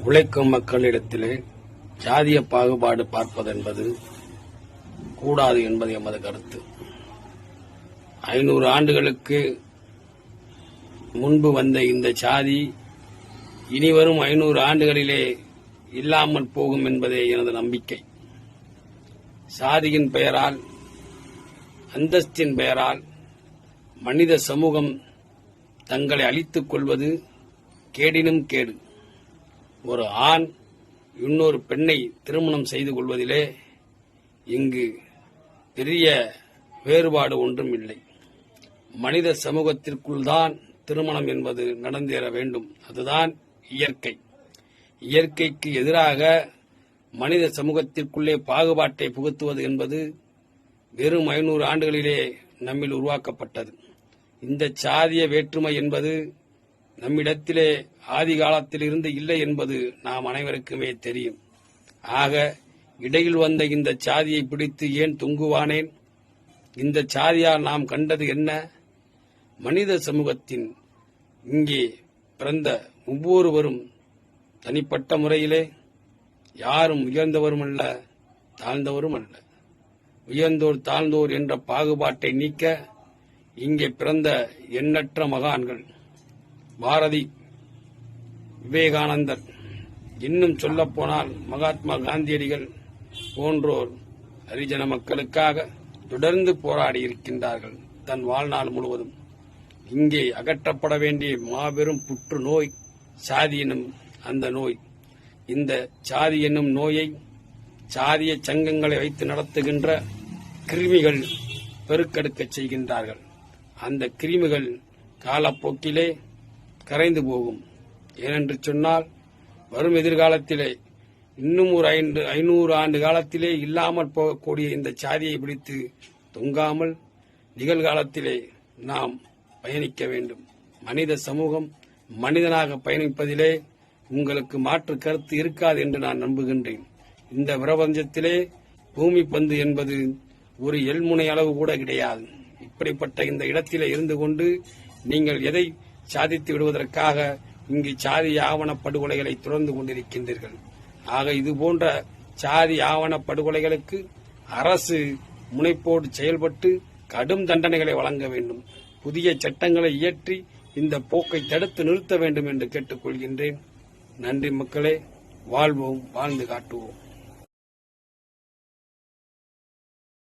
உழைக்கும் மக்களிடத்திலே ஜாதிய பாகுபாடு பார்ப்பதென்பது கூடாது என்பது எமது கருத்து. ஐநூறு ஆண்டுகளுக்கு முன்பு வந்த இந்த சாதி இனிவரும் ஐநூறு ஆண்டுகளிலே இல்லாமல் போகும் என்பதே எனது நம்பிக்கை. சாதியின் பெயரால் அந்தஸ்தின் பெயரால் மனித சமூகம் தங்களை அழித்துக் கொள்வது கேடினும் கேடு. ஒரு ஆண் இன்னொரு பெண்ணை திருமணம் செய்து கொள்வதிலே இங்கு பெரிய வேறுபாடு ஒன்றும் இல்லை. மனித சமூகத்திற்குள் தான் திருமணம் என்பது நடந்தேற வேண்டும். அதுதான் இயற்கை. இயற்கைக்கு எதிராக மனித சமூகத்திற்குள்ளே பாகுபாட்டை புகுத்துவது என்பது வெறும் ஐநூறு ஆண்டுகளிலே நம்மில் உருவாக்கப்பட்டது. இந்த சாதிய வேற்றுமை என்பது நம்மிடத்திலே ஆதி காலத்தில் இருந்து இல்லை என்பது நாம் அனைவருக்குமே தெரியும். ஆக இடையில் வந்த இந்த சாதியை பிடித்து ஏன் தொங்குவானேன்? இந்த சாதியால் நாம் கண்டது என்ன? மனித சமூகத்தின் இங்கே பிறந்த ஒவ்வொருவரும் தனிப்பட்ட முறையிலே யாரும் உயர்ந்தவரும் அல்ல தாழ்ந்தவரும் அல்ல உயர்ந்தோர் தாழ்ந்தோர் என்ற பாகுபாட்டை நீக்க இங்கே பிறந்த எண்ணற்ற மகான்கள் பாரதி விவேகானந்தர். இன்னும் சொல்லப்போனால் மகாத்மா காந்தியடிகள் போன்றோர் ஹரிஜன மக்களுக்காக தொடர்ந்து போராடி இருக்கின்றார்கள் தன் வாழ்நாள் முழுவதும். இங்கே அகற்றப்பட வேண்டிய மாபெரும் புற்று நோய் சாதி எனும் அந்த நோய். இந்த சாதி என்னும் நோயை சாதிய சங்கங்களை வைத்து நடத்துகின்ற கிருமிகள் பெருக்கெடுக்கச் செய்கின்றார்கள். அந்த கிருமிகள் காலப்போக்கிலே கரைந்து போகும். ஏனென்று சொன்னால் வரும் எதிர்காலத்திலே இன்னும் ஒரு ஐந்து ஐநூறு ஆண்டு காலத்திலே இல்லாமல் போகக்கூடிய இந்த சாதியை பிடித்து தொங்காமல் நிகழ்காலத்திலே நாம் பயணிக்க வேண்டும். மனித சமூகம் மனிதனாக பயணிப்பதிலே உங்களுக்கு மாற்று கருத்து இருக்காது என்று நான் நம்புகின்றேன். இந்த பிரபஞ்சத்திலே பூமி பந்து என்பது ஒரு எல்முனை அளவு கூட கிடையாது. இப்படிப்பட்ட இந்த இடத்திலே இருந்து கொண்டு நீங்கள் எதை சாதித்து விடுவதற்காக இங்கு சாதி ஆவண படுகொலைகளை தொடர்ந்து கொண்டிருக்கின்றீர்கள். ஆக இது போன்ற சாதி ஆவண படுகொலைகளுக்கு அரசு முனைப்போடு செயல்பட்டு கடும் தண்டனைகளை வழங்க வேண்டும். புதிய சட்டங்களை இயற்றி இந்த போக்கை தடுத்து நிறுத்த வேண்டும் என்று கேட்டுக்கொள்கின்றேன். நன்றி மக்களே. வாழ்வோம் வாழ்ந்து காட்டுவோம்.